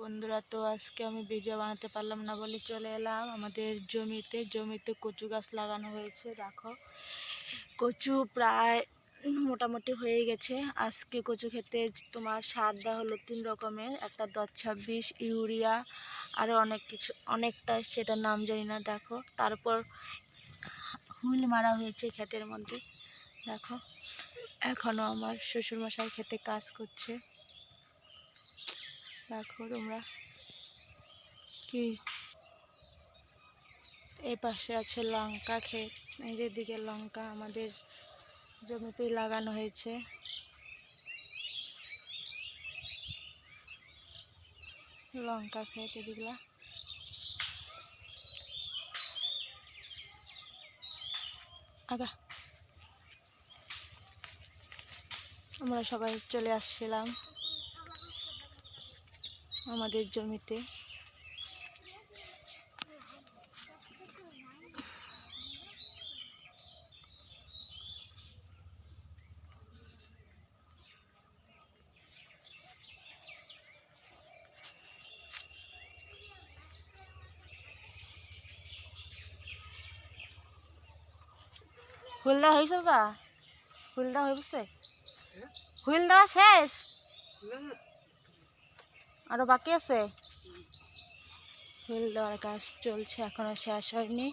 বন্ধুরা, তো আজকে আমি ভিডিও বানাতে পারলাম না বলে চলে এলাম। আমাদের জমিতে জমিতে কচু গাছ লাগানো হয়েছে দেখো কচু প্রায় মোটামুটি হয়ে গেছে। আজকে কচু খেতে তোমার সার দেওয়া হলো তিন রকমের। একটা দশ ছাব্বিশ ইউরিয়া আরও অনেক কিছু, অনেকটা সেটা নাম জানি না, দেখো। তারপর হুইল মারা হয়েছে ক্ষেতের মধ্যে, দেখো। এখনও আমার শ্বশুরমশাই খেতে কাজ করছে। দেখো তোমরা। এই পাশে আছে লঙ্কা ক্ষেত। যে দিকে লঙ্কা আমাদের জমিতেই লাগানো হয়েছে। লঙ্কা ক্ষেত এদিকলা। আগা আমরা সবাই চলে আসছিলাম। আমাদের জমিতে। দেওয়া হয়েছে বা? ফুল দেওয়া হয়েছে ফুল দেওয়া শেষ আরও বাকি আছে? ফুল দেওয়ার কাজ চলছে এখনও শেষ হয়নি।